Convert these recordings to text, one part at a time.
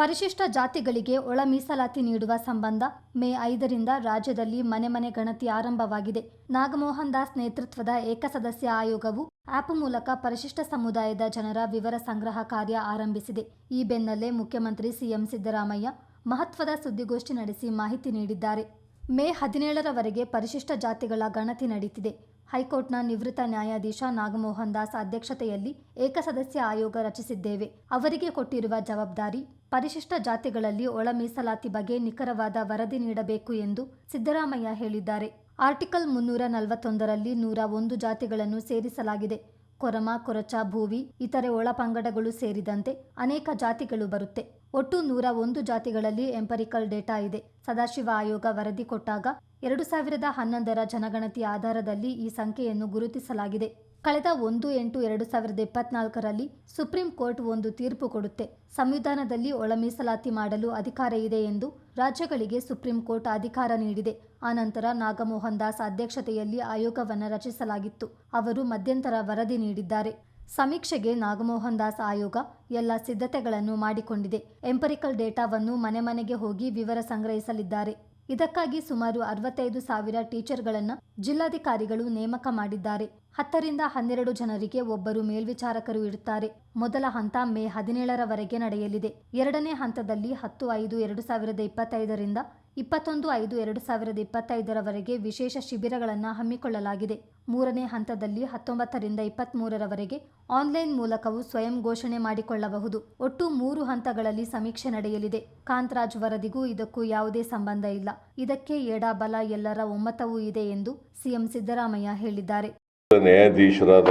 ಪರಿಶಿಷ್ಟ ಜಾತಿಗಳಿಗೆ ಒಳ ಮೀಸಲಾತಿ ನೀಡುವ ಸಂಬಂಧ ಮೇ ಐದರಿಂದ ರಾಜ್ಯದಲ್ಲಿ ಮನೆ ಮನೆ ಗಣತಿ ಆರಂಭವಾಗಿದೆ. ನಾಗಮೋಹನ್ ದಾಸ್ ನೇತೃತ್ವದ ಏಕಸದಸ್ಯ ಆಯೋಗವು ಆಪ್ ಮೂಲಕ ಪರಿಶಿಷ್ಟ ಸಮುದಾಯದ ಜನರ ವಿವರ ಸಂಗ್ರಹ ಕಾರ್ಯ ಆರಂಭಿಸಿದೆ. ಈ ಬೆನ್ನಲ್ಲೇ ಮುಖ್ಯಮಂತ್ರಿ ಸಿಎಂ ಸಿದ್ದರಾಮಯ್ಯ ಮಹತ್ವದ ಸುದ್ದಿಗೋಷ್ಠಿ ನಡೆಸಿ ಮಾಹಿತಿ ನೀಡಿದ್ದಾರೆ. ಮೇ ಹದಿನೇಳರವರೆಗೆ ಪರಿಶಿಷ್ಟ ಜಾತಿಗಳ ಗಣತಿ ನಡೀತಿದೆ. ಹೈಕೋರ್ಟ್ನ ನಿವೃತ್ತ ನ್ಯಾಯಾಧೀಶ ನಾಗಮೋಹನ್ ದಾಸ್ ಅಧ್ಯಕ್ಷತೆಯಲ್ಲಿ ಏಕಸದಸ್ಯ ಆಯೋಗ ರಚಿಸಿದ್ದೇವೆ. ಅವರಿಗೆ ಕೊಟ್ಟಿರುವ ಜವಾಬ್ದಾರಿ, ಪರಿಶಿಷ್ಟ ಜಾತಿಗಳಲ್ಲಿ ಒಳ ಮೀಸಲಾತಿ ಬಗ್ಗೆ ನಿಖರವಾದ ವರದಿ ನೀಡಬೇಕು ಎಂದು ಸಿದ್ದರಾಮಯ್ಯ ಹೇಳಿದ್ದಾರೆ. ಆರ್ಟಿಕಲ್ ಮುನ್ನೂರ ನಲವತ್ತೊಂದರಲ್ಲಿ ನೂರ ಒಂದು ಜಾತಿಗಳನ್ನು ಸೇರಿಸಲಾಗಿದೆ. ಕೊರಮ, ಕೊರಚ, ಭೂವಿ, ಇತರೆ ಒಳಪಂಗಡಗಳು ಸೇರಿದಂತೆ ಅನೇಕ ಜಾತಿಗಳು ಬರುತ್ತೆ. ಒಟ್ಟು ನೂರ ಒಂದು ಜಾತಿಗಳಲ್ಲಿ ಎಂಪರಿಕಲ್ ಡೇಟಾ ಇದೆ. ಸದಾಶಿವ ಆಯೋಗ ವರದಿ ಕೊಟ್ಟಾಗ ಎರಡು ಸಾವಿರದ ಹನ್ನೊಂದರ ಜನಗಣತಿ ಆಧಾರದಲ್ಲಿ ಈ ಸಂಖ್ಯೆಯನ್ನು ಗುರುತಿಸಲಾಗಿದೆ. ಕಳೆದ ಒಂದು ಎಂಟು ಎರಡು ಸಾವಿರದ ಇಪ್ಪತ್ನಾಲ್ಕರಲ್ಲಿ ಸುಪ್ರೀಂ ಕೋರ್ಟ್ ಒಂದು ತೀರ್ಪು ಕೊಡುತ್ತೆ. ಸಂವಿಧಾನದಲ್ಲಿ ಒಳ ಮೀಸಲಾತಿ ಮಾಡಲು ಅಧಿಕಾರ ಇದೆ ಎಂದು ರಾಜ್ಯಗಳಿಗೆ ಸುಪ್ರೀಂ ಕೋರ್ಟ್ ಅಧಿಕಾರ ನೀಡಿದೆ. ಆನಂತರ ನಾಗಮೋಹನ್ ದಾಸ್ ಅಧ್ಯಕ್ಷತೆಯಲ್ಲಿ ಆಯೋಗವನ್ನು ರಚಿಸಲಾಗಿತ್ತು. ಅವರು ಮಧ್ಯಂತರ ವರದಿ ನೀಡಿದ್ದಾರೆ. ಸಮೀಕ್ಷೆಗೆ ನಾಗಮೋಹನ್ ದಾಸ್ ಆಯೋಗ ಎಲ್ಲ ಸಿದ್ಧತೆಗಳನ್ನು ಮಾಡಿಕೊಂಡಿದೆ. ಎಂಪರಿಕಲ್ ಡೇಟಾವನ್ನು ಮನೆ ಮನೆಗೆ ಹೋಗಿ ವಿವರ ಸಂಗ್ರಹಿಸಲಿದ್ದಾರೆ. ಇದಕ್ಕಾಗಿ ಸುಮಾರು ಅರವತ್ತೈದು ಸಾವಿರ ಟೀಚರ್ಗಳನ್ನು ಜಿಲ್ಲಾಧಿಕಾರಿಗಳು ನೇಮಕ ಮಾಡಿದ್ದಾರೆ. ಹತ್ತರಿಂದ ಹನ್ನೆರಡು ಜನರಿಗೆ ಒಬ್ಬರು ಮೇಲ್ವಿಚಾರಕರು ಇರುತ್ತಾರೆ. ಮೊದಲ ಹಂತ ಮೇ ಹದಿನೇಳರವರೆಗೆ ನಡೆಯಲಿದೆ. ಎರಡನೇ ಹಂತದಲ್ಲಿ ಹತ್ತು ಐದು ಎರಡು ಸಾವಿರದ ಇಪ್ಪತ್ತೈದರಿಂದ ಇಪ್ಪತ್ತೊಂದು ಐದು ಎರಡು ಸಾವಿರದ ಇಪ್ಪತ್ತೈದರವರೆಗೆ ವಿಶೇಷ ಶಿಬಿರಗಳನ್ನು ಹಮ್ಮಿಕೊಳ್ಳಲಾಗಿದೆ. ಮೂರನೇ ಹಂತದಲ್ಲಿ ಹತ್ತೊಂಬತ್ತರಿಂದ ಇಪ್ಪತ್ತ್ಮೂರರವರೆಗೆ ಆನ್ಲೈನ್ ಮೂಲಕವೂ ಸ್ವಯಂ ಘೋಷಣೆ ಮಾಡಿಕೊಳ್ಳಬಹುದು. ಒಟ್ಟು ಮೂರು ಹಂತಗಳಲ್ಲಿ ಸಮೀಕ್ಷೆ ನಡೆಯಲಿದೆ. ಕಾಂತರಾಜ್ ವರದಿಗೂ ಇದಕ್ಕೂ ಯಾವುದೇ ಸಂಬಂಧ ಇಲ್ಲ. ಇದಕ್ಕೆ ಎಡಬಲ ಎಲ್ಲರ ಒಮ್ಮತವೂ ಇದೆ ಎಂದು ಸಿಎಂ ಸಿದ್ದರಾಮಯ್ಯ ಹೇಳಿದ್ದಾರೆ. ನ್ಯಾಯಾಧೀಶರಾದ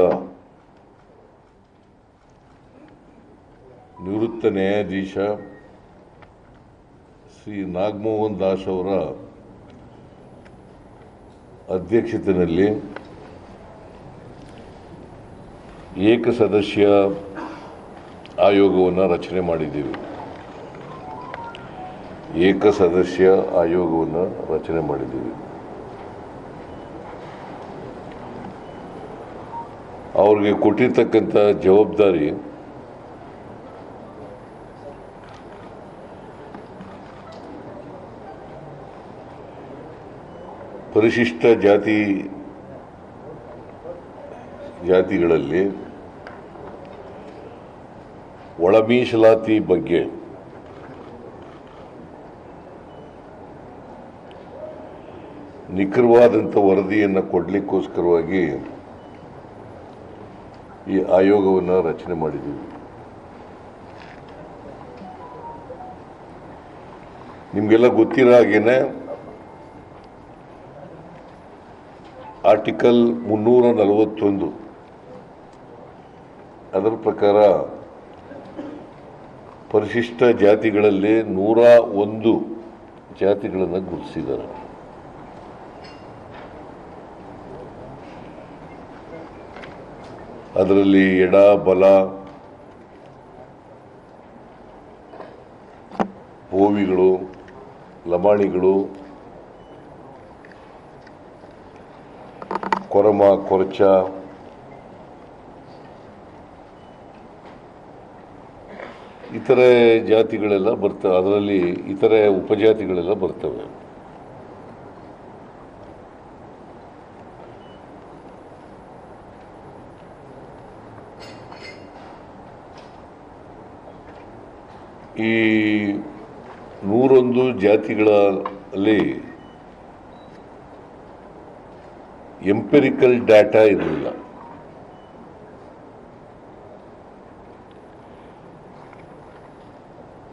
ನಿವೃತ್ತ ನ್ಯಾಯಾಧೀಶ ಶ್ರೀ ನಾಗಮೋಹನ್ ದಾಸ್ ಅವರ ಅಧ್ಯಕ್ಷತೆಯಲ್ಲಿ ಏಕಸದಸ್ಯ ಆಯೋಗವನ್ನು ರಚನೆ ಮಾಡಿದ್ದೀವಿ. ಏಕಸದಸ್ಯ ಆಯೋಗವನ್ನು ರಚನೆ ಮಾಡಿದ್ದೀವಿ. ಅವ್ರಿಗೆ ಕೊಟ್ಟಿರ್ತಕ್ಕಂಥ ಜವಾಬ್ದಾರಿ ಪರಿಶಿಷ್ಟ ಜಾತಿ, ಜಾತಿಗಳಲ್ಲಿ ಒಳಮೀಸಲಾತಿ ಬಗ್ಗೆ ನಿಖರವಾದಂಥ ವರದಿಯನ್ನು ಕೊಡಲಿಕ್ಕೋಸ್ಕರವಾಗಿ ಈ ಆಯೋಗವನ್ನು ರಚನೆ ಮಾಡಿದ್ದೀವಿ. ನಿಮಗೆಲ್ಲ ಗೊತ್ತಿರೋ ಹಾಗೇನೆ ಆರ್ಟಿಕಲ್ ಮುನ್ನೂರ ನಲವತ್ತೊಂದು ಅದರ ಪ್ರಕಾರ, ಪರಿಶಿಷ್ಟ ಜಾತಿಗಳಲ್ಲಿ ನೂರ ಒಂದು ಜಾತಿಗಳನ್ನು ಗುರುತಿಸಿದ್ದಾರೆ. ಅದರಲ್ಲಿ ಎಡ, ಬಲ ಹೋವಿಗಳು ಲಮಾಣಿಗಳು ಕೊರಮ ಕೊರಚ. ಇತರೆ ಜಾತಿಗಳೆಲ್ಲ ಬರ್ತವೆ ಅದರಲ್ಲಿ ಇತರೆ ಉಪಜಾತಿಗಳೆಲ್ಲ ಬರ್ತವೆ. ಈ ನೂರೊಂದು ಜಾತಿಗಳಲ್ಲಿ ಎಂಪೆರಿಕಲ್ ಡಾಟಾ ಇರಲಿಲ್ಲ.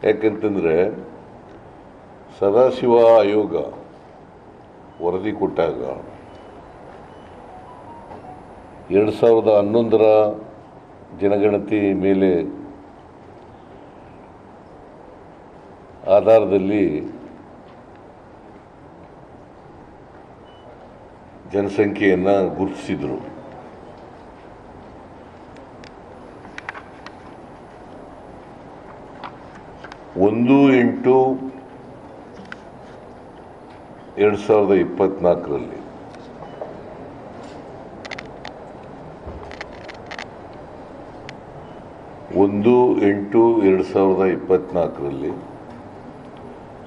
ಯಾಕಂತಂದರೆ ಸದಾಶಿವ ಆಯೋಗ ವರದಿ ಕೊಟ್ಟಾಗ ಎರಡು ಸಾವಿರದ ಹನ್ನೊಂದರ ಜನಗಣತಿ ಮೇಲೆ ಆಧಾರದಲ್ಲಿ ಜನಸಂಖ್ಯೆಯನ್ನು ಗುರುತಿಸಿದರು. ಒಂದು ಎಂಟು ಎರಡು ಸಾವಿರದ ಇಪ್ಪತ್ನಾಲ್ಕರಲ್ಲಿ. ಒಂದು ಎಂಟು ಎರಡು ಸಾವಿರದ ಇಪ್ಪತ್ತ್ನಾಲ್ಕರಲ್ಲಿ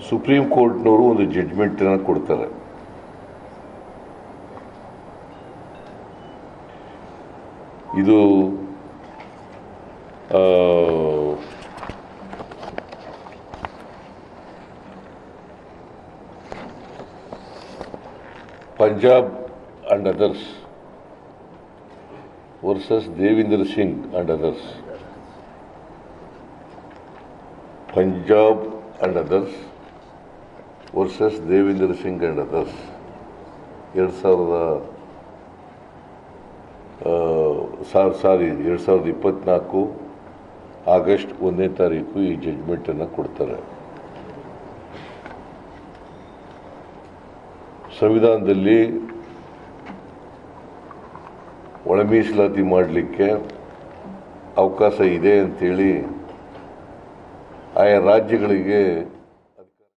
ಸುಪ್ರೀಂ ಕೋರ್ಟ್ನವರು ಒಂದು ಜಡ್ಜ್ಮೆಂಟನ್ನು ಕೊಡ್ತಾರೆ. ಇದು Punjab and others versus Devinder Singh and others Punjab and others versus Devinder Singh and others ಎರಡು ಸಾವಿರದ ಸಾರ್ ಸಾರಿ ಎರಡು ಸಾವಿರದ ಇಪ್ಪತ್ತ್ನಾಲ್ಕು ಆಗಸ್ಟ್ ಒಂದನೇ ತಾರೀಕು ಈ ಜಡ್ಜ್ಮೆಂಟನ್ನು ಕೊಡ್ತಾರೆ. ಸಂವಿಧಾನದಲ್ಲಿ ಒಳ ಮೀಸಲಾತಿ ಮಾಡಲಿಕ್ಕೆ ಅವಕಾಶ ಇದೆ ಅಂತೇಳಿ ಆಯಾ ರಾಜ್ಯಗಳಿಗೆ